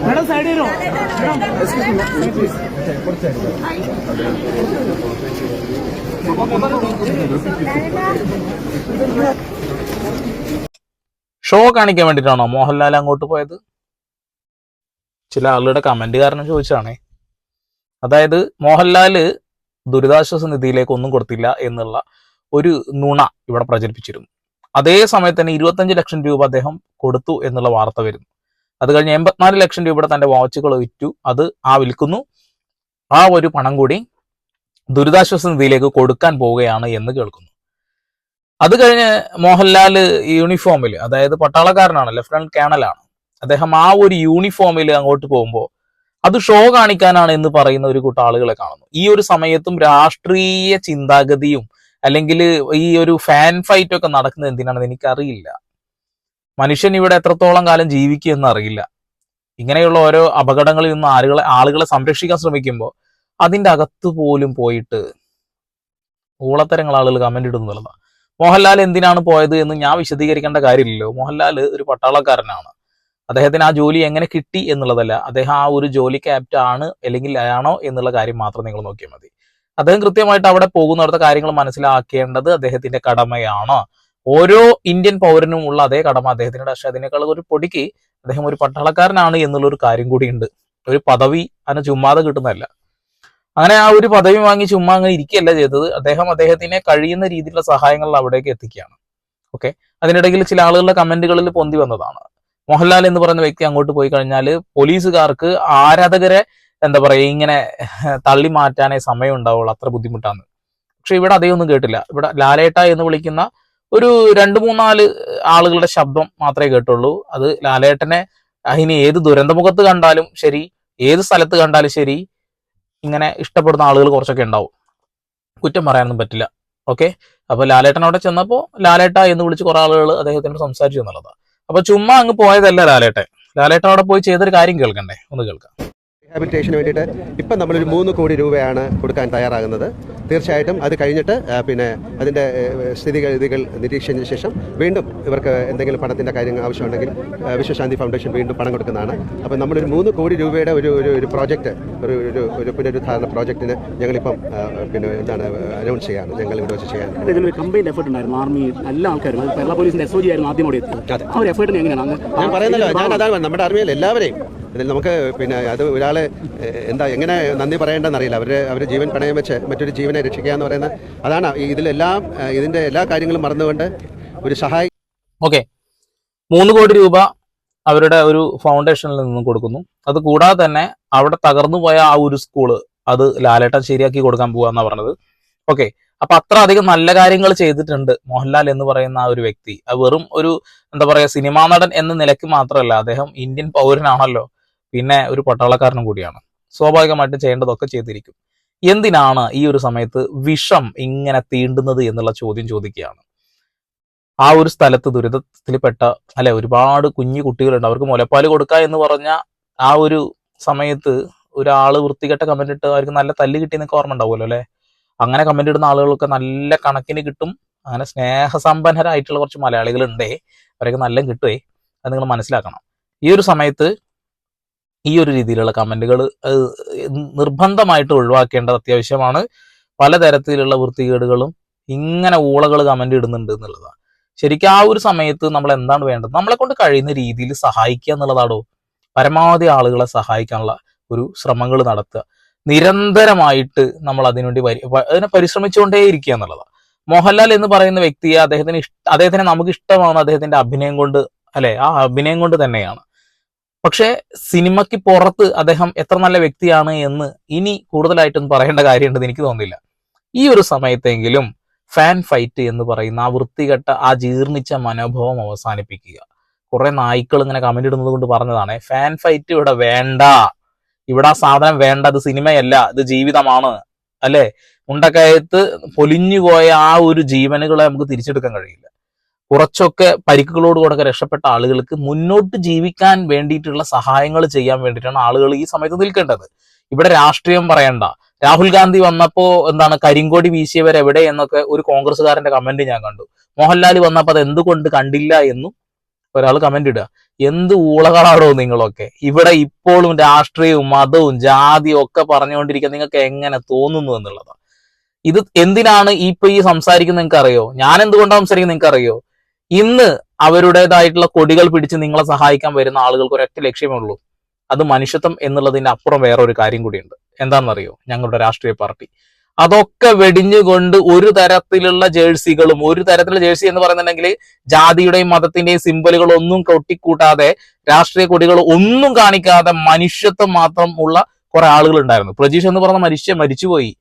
Madam side വരുമോ show കാണിക്കാൻ വേണ്ടിയിട്ടാണോ മോഹൻലാൽ അങ്ങോട്ട് പോയത്? ചില ആളുകളുടെ കമന്റ് കാരണം ചോദിച്ചാണേ അതായത് മോഹൻലാൽ ദുരിതാശ്വാസ നിധിയിലേക്ക് ഒന്നും കൊടുത്തില്ല എന്നുള്ള ഒരു നുണ ഇവിടെ പ്രചരിപ്പിച്ചിരുന്നു. അതേ സമയത്ത് തന്നെ ഇരുപത്തഞ്ച് ലക്ഷം രൂപ അദ്ദേഹം കൊടുത്തു എന്നുള്ള വാർത്ത വരുന്നു. അത് കഴിഞ്ഞ് എൺപത്തിനാല് ലക്ഷം രൂപയുടെ തന്റെ വാച്ചുകൾ വിറ്റു. അത് ആ വിൽക്കുന്നു. ആ ഒരു പണം കൂടി ദുരിതാശ്വാസ നിധിയിലേക്ക് കൊടുക്കാൻ പോവുകയാണ് എന്ന് കേൾക്കുന്നു. അത് കഴിഞ്ഞ് മോഹൻലാൽ യൂണിഫോമിൽ അതായത് പട്ടാളക്കാരനാണ് ലെഫ്റ്റനന്റ് കേണലാണ് അദ്ദേഹം ആ ഒരു യൂണിഫോമിൽ അങ്ങോട്ട് പോകുമ്പോൾ അത് ഷോ കാണിക്കാനാണ് എന്ന് പറയുന്ന ഒരു കൂട്ടം ആളുകളെ കാണുന്നു. ഈ ഒരു സമയത്തും രാഷ്ട്രീയ ചിന്താഗതിയും അല്ലെങ്കിൽ ഈ ഒരു ഫാൻ ഫൈറ്റ് ഒക്കെ നടക്കുന്നത് എന്തിനാണെന്ന് എനിക്കറിയില്ല. മനുഷ്യൻ ഇവിടെ എത്രത്തോളം കാലം ജീവിക്കുമെന്ന് അറിയില്ല. ഇങ്ങനെയുള്ള ഓരോ അപകടങ്ങളിൽ നിന്ന് ആളുകളെ ആളുകളെ സംരക്ഷിക്കാൻ ശ്രമിക്കുമ്പോൾ അതിന്റെ അകത്ത് പോലും പോയിട്ട് ഊളത്തരങ്ങൾ ആളുകൾ കമന്റ് ഇടുന്നുള്ളതാണ് മോഹൻലാൽ എന്തിനാണ് പോയത് എന്ന് ഞാൻ വിശദീകരിക്കേണ്ട കാര്യമില്ലല്ലോ. മോഹൻലാൽ ഒരു പട്ടാളക്കാരനാണ്. അദ്ദേഹത്തിന് ആ ജോലി എങ്ങനെ കിട്ടി എന്നുള്ളതല്ല. അദ്ദേഹം ആ ഒരു ജോലിക്ക് ആപ്റ്റ് ആണ് അല്ലെങ്കിൽ ആണോ എന്നുള്ള കാര്യം മാത്രം നിങ്ങൾ നോക്കിയാൽ മതി. അദ്ദേഹം കൃത്യമായിട്ട് അവിടെ പോകുന്നിടത്തെ കാര്യങ്ങൾ മനസ്സിലാക്കേണ്ടത് അദ്ദേഹത്തിന്റെ കടമയാണ്. ഓരോ ഇന്ത്യൻ പൗരനും ഉള്ള അതേ കടമ അദ്ദേഹത്തിനുണ്ട്. പക്ഷെ അതിനേക്കാൾ ഒരു പൊടിക്ക് അദ്ദേഹം ഒരു പട്ടാളക്കാരനാണ് എന്നുള്ള ഒരു കാര്യം കൂടിയുണ്ട്. ഒരു പദവി അതിന് ചുമ്മാതെ കിട്ടുന്നതല്ല. അങ്ങനെ ആ ഒരു പദവി വാങ്ങി ചുമ്മാ അങ്ങനെ ഇരിക്കുകയല്ല ചെയ്തത്. അദ്ദേഹം അദ്ദേഹത്തിനെ കഴിയുന്ന രീതിയിലുള്ള സഹായങ്ങൾ അവിടേക്ക് എത്തിക്കുകയാണ്. ഓക്കെ? അതിനിടയിൽ ചില ആളുകളുടെ കമന്റുകളിൽ പൊന്തി വന്നതാണ്. മോഹൻലാൽ എന്ന് പറയുന്ന വ്യക്തി അങ്ങോട്ട് പോയി കഴിഞ്ഞാൽ പോലീസുകാർക്ക് ആരാധകരെ എന്താ പറയുക ഇങ്ങനെ തള്ളി മാറ്റാനേ സമയം ഉണ്ടാവുള്ളൂ. അത്ര ബുദ്ധിമുട്ടാണ്. പക്ഷെ ഇവിടെ അതേയൊന്നും കേട്ടില്ല. ഇവിടെ ലാലേട്ട എന്ന് വിളിക്കുന്ന ഒരു രണ്ട് മൂന്നാൽ ആളുകളുടെ ശബ്ദം മാത്രമേ കേട്ടുള്ളൂ. അത് ലാലേട്ടനെ അതിന് ഏത് ദുരന്തമുഖത്ത് കണ്ടാലും ശരി ഏത് സ്ഥലത്ത് കണ്ടാലും ശരി ഇങ്ങനെ ഇഷ്ടപ്പെടുന്ന ആളുകൾ കുറച്ചൊക്കെ ഉണ്ടാവും. കുറ്റം പറയാനൊന്നും പറ്റില്ല. ഓക്കെ? അപ്പൊ ലാലേട്ടൻ അവിടെ ചെന്നപ്പോൾ ലാലേട്ട എന്ന് വിളിച്ച് കുറെ ആളുകൾ അദ്ദേഹത്തിനോട് സംസാരിച്ചു എന്നുള്ളതാണ് അപ്പൊ ചുമ്മാ അങ്ങ് പോയതല്ല ലാലേട്ടൻ. ലാലേട്ടൻ അവിടെ പോയി ചെയ്തൊരു കാര്യം കേൾക്കണ്ടേ? ഒന്ന് കേൾക്കാം. റീഹാബിലിറ്റേഷന് വേണ്ടിയിട്ട് ഇപ്പം നമ്മളൊരു മൂന്ന് കോടി രൂപയാണ് കൊടുക്കാൻ തയ്യാറാകുന്നത്. തീർച്ചയായിട്ടും അത് കഴിഞ്ഞിട്ട് പിന്നെ അതിന്റെ സ്ഥിതിഗതികൾ നിരീക്ഷിച്ചതിന് ശേഷം വീണ്ടും ഇവർക്ക് എന്തെങ്കിലും പണത്തിന്റെ കാര്യങ്ങൾ ആവശ്യമുണ്ടെങ്കിൽ വിശ്വശാന്തി ഫൗണ്ടേഷൻ വീണ്ടും പണം കൊടുക്കുന്നതാണ്. അപ്പം നമ്മളൊരു മൂന്ന് കോടി രൂപയുടെ ഒരു ഒരു ഒരു പ്രോജക്റ്റ് ഒരു ഒരു ഒരു പുനരുദ്ധാരണ പ്രോജക്റ്റിന് ഞങ്ങളിപ്പം പിന്നെ എന്താണ് അനൗൺസ് ചെയ്യാണ്. ഞങ്ങൾ ഇവിടെ വെച്ച് ചെയ്യാൻ. അല്ല, ഇതിലൊരു കമ്പൈൻഡ് എഫേർട്ട് ഉണ്ടായിരുന്നു. ആർമി എല്ലാ ആൾക്കാരും അത് കേരള പോലീസിന്റെ എസ് ഒ ജി ആയിരുന്നു ആദ്യം അവിടെ എത്തിയത്. അതെ. ആ ഒരു എഫേർട്ടിന് എങ്ങനെയാണ്? ഞാൻ പറയുന്നല്ലോ ഞാൻ അതാണ് നമ്മുടെ അറിവിൽ എല്ലാവരെയും ഇതിൽ നമുക്ക് പിന്നെ അത് ഒരാളെ എന്താ എങ്ങനെ നന്ദി പറയേണ്ടതെന്ന് അറിയില്ല അവരുടെ അവരുടെ ജീവൻ പണയം വെച്ച് മറ്റൊരു ജീവനെ രക്ഷിക്കുക എന്ന് പറയുന്നത് അതാണ് ഇതിലെല്ലാം ഇതിന്റെ എല്ലാ കാര്യങ്ങളും മറന്നുകൊണ്ട് ഒരു സഹായി ഓക്കെ. മൂന്ന് കോടി രൂപ അവരുടെ ഒരു ഫൗണ്ടേഷനിൽ നിന്നും കൊടുക്കുന്നു. അത് കൂടാതെ തന്നെ അവിടെ തകർന്നു പോയ ആ ഒരു സ്കൂൾ അത് ലാലേട്ടൻ ശരിയാക്കി കൊടുക്കാൻ പോവാന്നാ പറഞ്ഞത്. ഓക്കെ. അപ്പൊ അത്ര അധികം നല്ല കാര്യങ്ങൾ ചെയ്തിട്ടുണ്ട് മോഹൻലാൽ എന്ന് പറയുന്ന ആ ഒരു വ്യക്തി. വെറും ഒരു എന്താ പറയാ സിനിമാ നടൻ എന്ന നിലയ്ക്ക് മാത്രമല്ല അദ്ദേഹം ഇന്ത്യൻ പൗരനാണല്ലോ. പിന്നെ ഒരു പട്ടാളക്കാരനും കൂടിയാണ്. സ്വാഭാവികമായിട്ടും ചെയ്യേണ്ടതൊക്കെ ചെയ്തിരിക്കും. എന്തിനാണ് ഈ ഒരു സമയത്ത് വിഷം ഇങ്ങനെ തീണ്ടുന്നത് എന്നുള്ള ചോദ്യം ചോദിക്കുകയാണ്? ആ ഒരു സ്ഥലത്ത് ദുരിതത്തിൽപ്പെട്ട അല്ലെ ഒരുപാട് കുഞ്ഞു കുട്ടികളുണ്ട്. അവർക്ക് മുലപ്പാൽ കൊടുക്കുക എന്ന് പറഞ്ഞ ആ ഒരു സമയത്ത് ഒരാൾ വൃത്തികെട്ട കമന്റ് ഇട്ട് അവർക്ക് നല്ല തല്ല് കിട്ടിയെന്നൊക്കെ ഓർമ്മ ഉണ്ടാവുമല്ലോ അല്ലെ? അങ്ങനെ കമന്റ് ഇടുന്ന ആളുകളൊക്കെ നല്ല കണക്കിന് കിട്ടും. അങ്ങനെ സ്നേഹസമ്പന്നരായിട്ടുള്ള കുറച്ച് മലയാളികൾ ഉണ്ടേ അവരൊക്കെ നല്ല കിട്ടുവേ. അത് നിങ്ങൾ മനസ്സിലാക്കണം. ഈ ഒരു സമയത്ത് ഈ ഒരു രീതിയിലുള്ള കമന്റുകൾ നിർബന്ധമായിട്ട് ഒഴിവാക്കേണ്ടത് അത്യാവശ്യമാണ്. പലതരത്തിലുള്ള വൃത്തികേടുകളും ഇങ്ങനെ ഊളകൾ കമന്റ് ഇടുന്നുണ്ട് എന്നുള്ളതാണ്. ശരിക്കും ആ ഒരു സമയത്ത് നമ്മൾ എന്താണ് വേണ്ടത്? നമ്മളെ കൊണ്ട് കഴിയുന്ന രീതിയിൽ സഹായിക്കുക എന്നുള്ളതാണോ? പരമാവധി ആളുകളെ സഹായിക്കാനുള്ള ഒരു ശ്രമങ്ങൾ നടത്തുക. നിരന്തരമായിട്ട് നമ്മൾ അതിനുവേണ്ടി അതിനെ പരിശ്രമിച്ചുകൊണ്ടേ ഇരിക്കുക എന്നുള്ളതാണ്. മോഹൻലാൽ എന്ന് പറയുന്ന വ്യക്തിയെ അദ്ദേഹത്തിന് ഇഷ്ട അദ്ദേഹത്തിന് നമുക്ക് ഇഷ്ടമാണ് അദ്ദേഹത്തിന്റെ അഭിനയം കൊണ്ട് അല്ലെ? ആ അഭിനയം കൊണ്ട് തന്നെയാണ്. പക്ഷേ സിനിമയ്ക്ക് പുറത്ത് അദ്ദേഹം എത്ര നല്ല വ്യക്തിയാണ് എന്ന് ഇനി കൂടുതലായിട്ടൊന്നും പറയേണ്ട കാര്യമുണ്ടെന്ന് എനിക്ക് തോന്നുന്നില്ല. ഈ ഒരു സമയത്തെങ്കിലും ഫാൻ ഫൈറ്റ് എന്ന് പറയുന്ന ആ വൃത്തികെട്ട ആ ജീർണിച്ച മനോഭാവം അവസാനിപ്പിക്കുക. കുറെ നായ്ക്കൾ ഇങ്ങനെ കമന്റ് ഇടുന്നത് കൊണ്ട് പറഞ്ഞതാണ് ഫാൻ ഫൈറ്റ് ഇവിടെ വേണ്ട. ഇവിടെ ആ സാധനം വേണ്ട. അത് സിനിമയല്ല. ഇത് ജീവിതമാണ്. അല്ലെ? മുണ്ടക്കയത്ത് പൊലിഞ്ഞുപോയ ആ ഒരു ജീവനുകളെ നമുക്ക് തിരിച്ചെടുക്കാൻ കഴിയില്ല. കുറച്ചൊക്കെ പരിക്കുകളോടുകൂടെ രക്ഷപ്പെട്ട ആളുകൾക്ക് മുന്നോട്ട് ജീവിക്കാൻ വേണ്ടിയിട്ടുള്ള സഹായങ്ങൾ ചെയ്യാൻ വേണ്ടിയിട്ടാണ് ആളുകൾ ഈ സമയത്ത് നിൽക്കേണ്ടത്. ഇവിടെ രാഷ്ട്രീയം പറയണ്ട. രാഹുൽ ഗാന്ധി വന്നപ്പോ എന്താണ് കരിങ്കോടി വീശിയവർ എവിടെ എന്നൊക്കെ ഒരു കോൺഗ്രസ്സുകാരന്റെ കമന്റ് ഞാൻ കണ്ടു. മോഹൻലാൽ വന്നപ്പോൾ അത് എന്തുകൊണ്ട് കണ്ടില്ല എന്നും ഒരാൾ കമന്റ് ഇടുക. എന്ത് ഊളകളാണോ നിങ്ങളൊക്കെ. ഇവിടെ ഇപ്പോഴും രാഷ്ട്രീയവും മതവും ജാതിയും ഒക്കെ പറഞ്ഞുകൊണ്ടിരിക്കാൻ നിങ്ങൾക്ക് എങ്ങനെ തോന്നുന്നു എന്നുള്ളതാണ് ഇത് എന്തിനാണ് ഇപ്പൊ ഈ സംസാരിക്കുന്നത് നിങ്ങൾക്ക് അറിയോ ഞാൻ എന്തുകൊണ്ടാണ് സംസാരിക്കുന്നത് നിങ്ങൾക്ക് അറിയോ ഇന്ന് അവരുടേതായിട്ടുള്ള കൊടികൾ പിടിച്ച് നിങ്ങളെ സഹായിക്കാൻ വരുന്ന ആളുകൾക്ക് ഒരൊറ്റ ലക്ഷ്യമേ ഉള്ളൂ. അത് മനുഷ്യത്വം എന്നുള്ളതിന്റെ അപ്പുറം വേറെ ഒരു കാര്യം കൂടിയുണ്ട്. എന്താണെന്നറിയോ? ഞങ്ങളുടെ രാഷ്ട്രീയ പാർട്ടി. അതൊക്കെ വെടിഞ്ഞുകൊണ്ട് ഒരു തരത്തിലുള്ള ജേഴ്സികളും ഒരു തരത്തിലുള്ള ജേഴ്സി എന്ന് പറയുന്നുണ്ടെങ്കിൽ ജാതിയുടെയും മതത്തിന്റെയും സിമ്പലുകൾ ഒന്നും കൊട്ടിക്കൂട്ടാതെ രാഷ്ട്രീയ കൊടികൾ ഒന്നും കാണിക്കാതെ മനുഷ്യത്വം മാത്രം ഉള്ള കുറെ ആളുകൾ ഉണ്ടായിരുന്നു. പ്രജീഷ് എന്ന് പറഞ്ഞ മനുഷ്യ മരിച്ചുപോയി.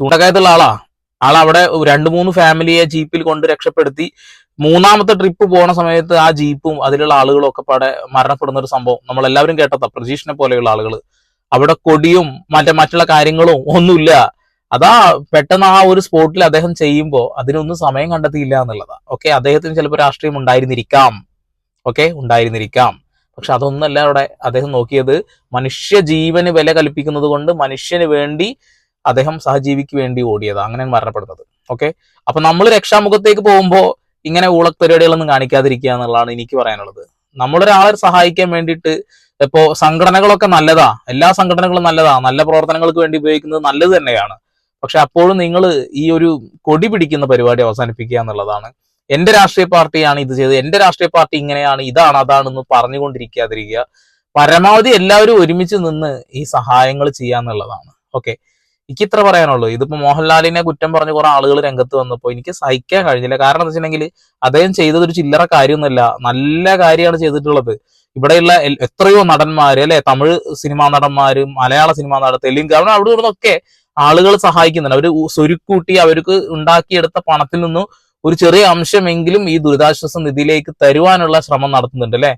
ചൂണ്ടക്കായത്തുള്ള ആളാ. ആളവിടെ രണ്ട് മൂന്ന് ഫാമിലിയെ ജീപ്പിൽ കൊണ്ട് രക്ഷപ്പെടുത്തി മൂന്നാമത്തെ ട്രിപ്പ് പോണ സമയത്ത് ആ ജീപ്പും അതിലുള്ള ആളുകളും ഒക്കെ പാടെ മരണപ്പെടുന്ന ഒരു സംഭവം നമ്മൾ എല്ലാവരും കേട്ടതാ. പ്രജീഷിനെ പോലെയുള്ള ആളുകൾ അവിടെ കൊടിയും മറ്റേ മറ്റുള്ള കാര്യങ്ങളും ഒന്നുമില്ല. അതാ പെട്ടെന്ന് ആ ഒരു സ്പോട്ടിൽ അദ്ദേഹം ചെയ്യുമ്പോൾ അതിനൊന്നും സമയം കണ്ടെത്തിയില്ല എന്നുള്ളതാ. ഓക്കെ അദ്ദേഹത്തിന് ചിലപ്പോൾ രാഷ്ട്രീയം ഉണ്ടായിരുന്നിരിക്കാം. ഓക്കെ ഉണ്ടായിരുന്നിരിക്കാം. പക്ഷെ അതൊന്നല്ല അവിടെ അദ്ദേഹം നോക്കിയത്. മനുഷ്യ ജീവന് വില കൽപ്പിക്കുന്നത് കൊണ്ട് മനുഷ്യന് വേണ്ടി അദ്ദേഹം സഹജീവിക്ക് വേണ്ടി ഓടിയത്. അങ്ങനെ മരണപ്പെടുന്നത്. ഓക്കെ അപ്പൊ നമ്മൾ രക്ഷാമുഖത്തേക്ക് പോകുമ്പോൾ ഇങ്ങനെ ഊളപ്പരിപാടികളൊന്നും കാണിക്കാതിരിക്കുക എന്നുള്ളതാണ് എനിക്ക് പറയാനുള്ളത്. നമ്മളൊരാളെ സഹായിക്കാൻ വേണ്ടിയിട്ട് ഇപ്പോ സംഘടനകളൊക്കെ നല്ലതാ എല്ലാ സംഘടനകളും നല്ലതാ നല്ല പ്രവർത്തനങ്ങൾക്ക് വേണ്ടി ഉപയോഗിക്കുന്നത് നല്ലത് തന്നെയാണ്. പക്ഷെ അപ്പോഴും നിങ്ങൾ ഈ ഒരു കൊടി പിടിക്കുന്ന പരിപാടി അവസാനിപ്പിക്കുക എന്നുള്ളതാണ്. എന്റെ രാഷ്ട്രീയ പാർട്ടിയാണ് ഇത് ചെയ്തത്. എന്റെ രാഷ്ട്രീയ പാർട്ടി ഇങ്ങനെയാണ് ഇതാണ് അതാണെന്ന് പറഞ്ഞുകൊണ്ടിരിക്കാതിരിക്കുക. പരമാവധി എല്ലാവരും ഒരുമിച്ച് നിന്ന് ഈ സഹായങ്ങൾ ചെയ്യാന്നുള്ളതാണ് ഓക്കെ. എനിക്ക് ഇത്ര പറയാനുള്ളൂ. ഇതിപ്പോ മോഹൻലാലിനെ കുറ്റം പറഞ്ഞ കുറെ ആളുകൾ രംഗത്ത് വന്നപ്പോൾ എനിക്ക് സഹിക്കാൻ കഴിഞ്ഞില്ല. കാരണം എന്താ വെച്ചിട്ടുണ്ടെങ്കിൽ അദ്ദേഹം ചെയ്തത് ഒരു ചില്ലറ കാര്യമൊന്നുമല്ല. നല്ല കാര്യമാണ് ചെയ്തിട്ടുള്ളത്. ഇവിടെയുള്ള എത്രയോ നടന്മാര് അല്ലെ? തമിഴ് സിനിമാ നടന്മാരും മലയാള സിനിമാ നട തെലുങ്ക് അവിടെ അവിടെ ഇവിടുന്നൊക്കെ ആളുകൾ സഹായിക്കുന്നുണ്ട്. അവർ സ്വരുക്കൂട്ടി അവർക്ക് ഉണ്ടാക്കിയെടുത്ത പണത്തിൽ നിന്നും ഒരു ചെറിയ അംശമെങ്കിലും ഈ ദുരിതാശ്വാസ നിധിയിലേക്ക് തരുവാനുള്ള ശ്രമം നടത്തുന്നുണ്ട് അല്ലെ?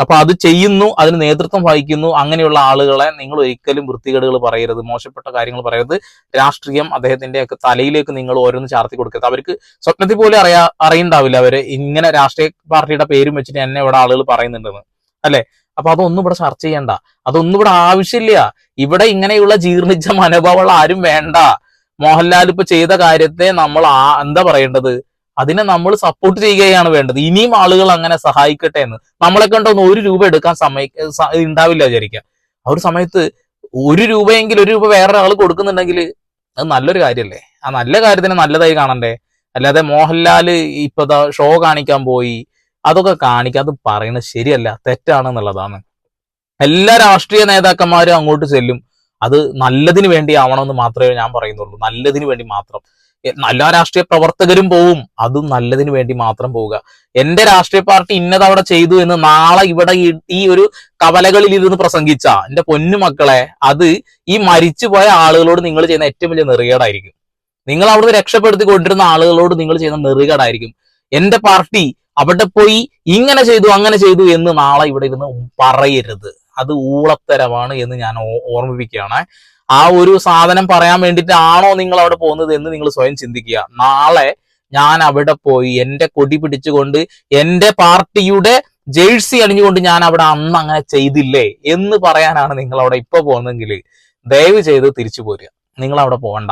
അപ്പൊ അത് ചെയ്യുന്നു അതിന് നേതൃത്വം വഹിക്കുന്നു അങ്ങനെയുള്ള ആളുകളെ നിങ്ങൾ ഒരിക്കലും വൃത്തികേടുകൾ പറയരുത് മോശപ്പെട്ട കാര്യങ്ങൾ പറയരുത്. രാഷ്ട്രീയം അദ്ദേഹത്തിന്റെ ഒക്കെ തലയിലേക്ക് നിങ്ങൾ ഓരോന്ന് ചാർത്തി കൊടുക്കരുത്. അവർക്ക് സ്വപ്നത്തിൽ പോലും അറിയാ അറിയണ്ടാവില്ല അവർ. ഇങ്ങനെ രാഷ്ട്രീയ പാർട്ടിയുടെ പേരും വെച്ചിട്ട് എന്നെ ഇവിടെ ആളുകൾ പറയുന്നുണ്ടെന്ന്. അല്ലെ? അപ്പൊ അതൊന്നും ഇവിടെ ചർച്ച ചെയ്യണ്ട. അതൊന്നും ഇവിടെ ആവശ്യമില്ല. ഇവിടെ ഇങ്ങനെയുള്ള ജീർണിച്ച മനോഭാവമുള്ള ആരും വേണ്ട. മോഹൻലാൽ ഇപ്പൊ ചെയ്ത കാര്യത്തെ നമ്മൾ ആ എന്താ പറയേണ്ടത്? അതിനെ നമ്മൾ സപ്പോർട്ട് ചെയ്യുകയാണ് വേണ്ടത്. ഇനിയും ആളുകൾ അങ്ങനെ സഹായിക്കട്ടെ എന്ന്. നമ്മളെ കണ്ടൊന്ന് ഒരു രൂപ എടുക്കാൻ സമയ ഉണ്ടാവില്ല വിചാരിക്കുക ആ ഒരു സമയത്ത് ഒരു രൂപയെങ്കിലും ഒരു രൂപ വേറെ ആൾ കൊടുക്കുന്നുണ്ടെങ്കിൽ അത് നല്ലൊരു കാര്യമല്ലേ ആ നല്ല കാര്യത്തിന് നല്ലതായി കാണണ്ടേ? അല്ലാതെ മോഹൻലാൽ ഇപ്പൊ ഷോ കാണിക്കാൻ പോയി. അതൊക്കെ കാണിക്കാൻ അത് പറയുന്നത് ശരിയല്ല തെറ്റാണ് എന്നുള്ളതാണ് എല്ലാ രാഷ്ട്രീയ നേതാക്കന്മാരും അങ്ങോട്ട് ചെല്ലും. അത് നല്ലതിന് വേണ്ടി ആവണമെന്ന് മാത്രമേ ഞാൻ പറയുന്നുള്ളൂ. നല്ലതിന് വേണ്ടി മാത്രം. എല്ലാ രാഷ്ട്രീയ പ്രവർത്തകരും പോവും. അതും നല്ലതിന് വേണ്ടി മാത്രം പോവുക. എന്റെ രാഷ്ട്രീയ പാർട്ടി ഇന്നത് അവിടെ ചെയ്തു എന്ന് നാളെ ഇവിടെ ഈ- ഒരു കവലകളിൽ ഇരുന്ന് പ്രസംഗിച്ച എന്റെ പൊന്നു മക്കളെ അത് ഈ മരിച്ചുപോയ ആളുകളോട് നിങ്ങൾ ചെയ്യുന്ന ഏറ്റവും വലിയ നെറികേടായിരിക്കും. നിങ്ങൾ അവിടുന്ന് രക്ഷപ്പെടുത്തി കൊണ്ടിരുന്ന ആളുകളോട് നിങ്ങൾ ചെയ്യുന്ന നെറികേടായിരിക്കും. എന്റെ പാർട്ടി അവിടെ പോയി ഇങ്ങനെ ചെയ്തു അങ്ങനെ ചെയ്തു എന്ന് നാളെ ഇവിടെ ഇരുന്ന് പറയരുത്. അത് ഊളത്തരമാണ് എന്ന് ഞാൻ ഓർമ്മിപ്പിക്കുകയാണ്. ആ ഒരു സാധനം പറയാൻ വേണ്ടിയിട്ടാണോ നിങ്ങൾ അവിടെ പോകുന്നത് എന്ന് നിങ്ങൾ സ്വയം ചിന്തിക്കുക. നാളെ ഞാൻ അവിടെ പോയി എന്റെ കൊടി പിടിച്ചുകൊണ്ട് എന്റെ പാർട്ടിയുടെ ജേഴ്സി അണിഞ്ഞുകൊണ്ട് ഞാൻ അവിടെ അന്ന് അങ്ങനെ ചെയ്തില്ലേ എന്ന് പറയാനാണ് നിങ്ങൾ അവിടെ ഇപ്പൊ പോകുന്നതെങ്കിൽ ദയവ് ചെയ്ത് തിരിച്ചു പോരുക. നിങ്ങൾ അവിടെ പോകണ്ട.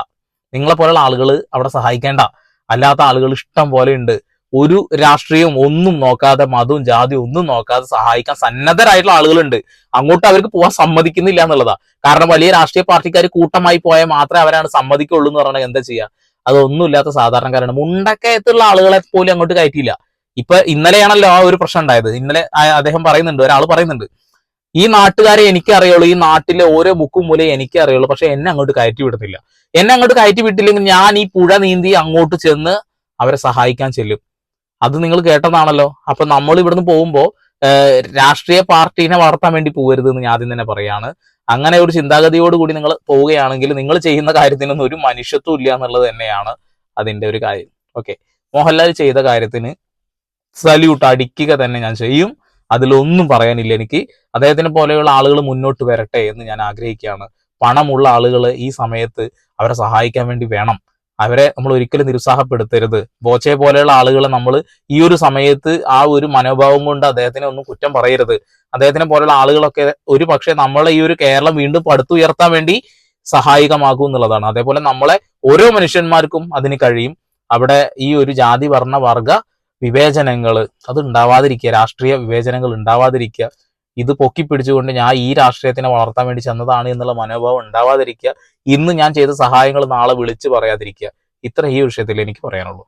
നിങ്ങളെ പോലെയുള്ള ആളുകൾ അവിടെ സഹായിക്കേണ്ട. അല്ലാത്ത ആളുകൾ ഇഷ്ടം പോലെ ഉണ്ട്. ഒരു രാഷ്ട്രീയവും ഒന്നും നോക്കാതെ മതവും ജാതിയും ഒന്നും നോക്കാതെ സഹായിക്കാൻ സന്നദ്ധരായിട്ടുള്ള ആളുകളുണ്ട്. അങ്ങോട്ട് അവർക്ക് പോകാൻ സമ്മതിക്കുന്നില്ല എന്നുള്ളതാ. കാരണം വലിയ രാഷ്ട്രീയ പാർട്ടിക്കാർ കൂട്ടമായി പോയാൽ മാത്രമേ അവരാണ് സമ്മതിക്കുള്ളൂ എന്ന് പറഞ്ഞാൽ എന്താ ചെയ്യുക അതൊന്നുമില്ലാത്ത സാധാരണക്കാരാണ്. മുണ്ടക്കയത്തുള്ള ആളുകളെ പോലും അങ്ങോട്ട് കയറ്റിയില്ല. ഇപ്പൊ ഇന്നലെയാണല്ലോ ആ ഒരു പ്രശ്നം ഉണ്ടായത്. ഇന്നലെ അദ്ദേഹം പറയുന്നുണ്ട് ഒരാൾ പറയുന്നുണ്ട്. ഈ നാട്ടുകാരെ എനിക്ക് അറിയുള്ളൂ ഈ നാട്ടിലെ ഓരോ മുക്കും മൂലയും എനിക്ക് അറിയുള്ളൂ പക്ഷെ എന്നെ അങ്ങോട്ട് കയറ്റി വിടുന്നില്ല എന്നെ അങ്ങോട്ട് കയറ്റി വിട്ടില്ലെങ്കിൽ ഞാൻ ഈ പുഴ നീന്തി അങ്ങോട്ട് ചെന്ന് അവരെ സഹായിക്കാൻ ചെല്ലും. അത് നിങ്ങൾ കേട്ടതാണല്ലോ. അപ്പൊ നമ്മൾ ഇവിടുന്ന് പോകുമ്പോൾ രാഷ്ട്രീയ പാർട്ടീനെ വളർത്താൻ വേണ്ടി പോകരുത് എന്ന് ഞാൻ ആദ്യം തന്നെ പറയാണ്. അങ്ങനെ ഒരു ചിന്താഗതിയോട് കൂടി നിങ്ങൾ പോവുകയാണെങ്കിൽ നിങ്ങൾ ചെയ്യുന്ന കാര്യത്തിനൊന്നും ഒരു മനുഷ്യത്വം ഇല്ല എന്നുള്ളത് തന്നെയാണ് അതിന്റെ ഒരു കാര്യം. ഓക്കെ. മോഹൻലാൽ ചെയ്ത കാര്യത്തിന് സല്യൂട്ട് അടിക്കുക തന്നെ ഞാൻ ചെയ്യും. അതിലൊന്നും പറയാനില്ല എനിക്ക്. അദ്ദേഹത്തിനെ പോലെയുള്ള ആളുകൾ മുന്നോട്ട് വരട്ടെ എന്ന് ഞാൻ ആഗ്രഹിക്കുകയാണ്. പണമുള്ള ആളുകൾ ഈ സമയത്ത് അവരെ സഹായിക്കാൻ വേണ്ടി വേണം. അവരെ നമ്മൾ ഒരിക്കലും നിരുത്സാഹപ്പെടുത്തരുത്. ബോച്ചയെ പോലെയുള്ള ആളുകളെ നമ്മൾ ഈ ഒരു സമയത്ത് ആ ഒരു മനോഭാവം കൊണ്ട് അദ്ദേഹത്തിനെ ഒന്നും കുറ്റം പറയരുത്. അദ്ദേഹത്തിനെ പോലെയുള്ള ആളുകളൊക്കെ ഒരു പക്ഷേ നമ്മളെ ഈ ഒരു കേരളം വീണ്ടും പടുത്തുയർത്താൻ വേണ്ടി സഹായകമാകും എന്നുള്ളതാണ്. അതേപോലെ നമ്മളെ ഓരോ മനുഷ്യന്മാർക്കും അതിന് കഴിയും. അവിടെ ഈ ഒരു ജാതി വർണ വർഗ വിവേചനങ്ങൾ അത് ഉണ്ടാവാതിരിക്കുക രാഷ്ട്രീയ വിവേചനങ്ങൾ ഉണ്ടാവാതിരിക്കുക. ഇത് പൊക്കി പിടിച്ചുകൊണ്ട് ഞാൻ ഈ രാഷ്ട്രീയത്തിനെ വളർത്താൻ വേണ്ടി ചെന്നതാണ് എന്നുള്ള മനോഭാവം ഉണ്ടാവാതിരിക്കുക. ഇന്ന് ഞാൻ ചെയ്ത സഹായങ്ങൾ നാളെ വിളിച്ചു പറയാതിരിക്കുക. ഇത്ര ഈ വിഷയത്തിൽ എനിക്ക് പറയാനുള്ളൂ.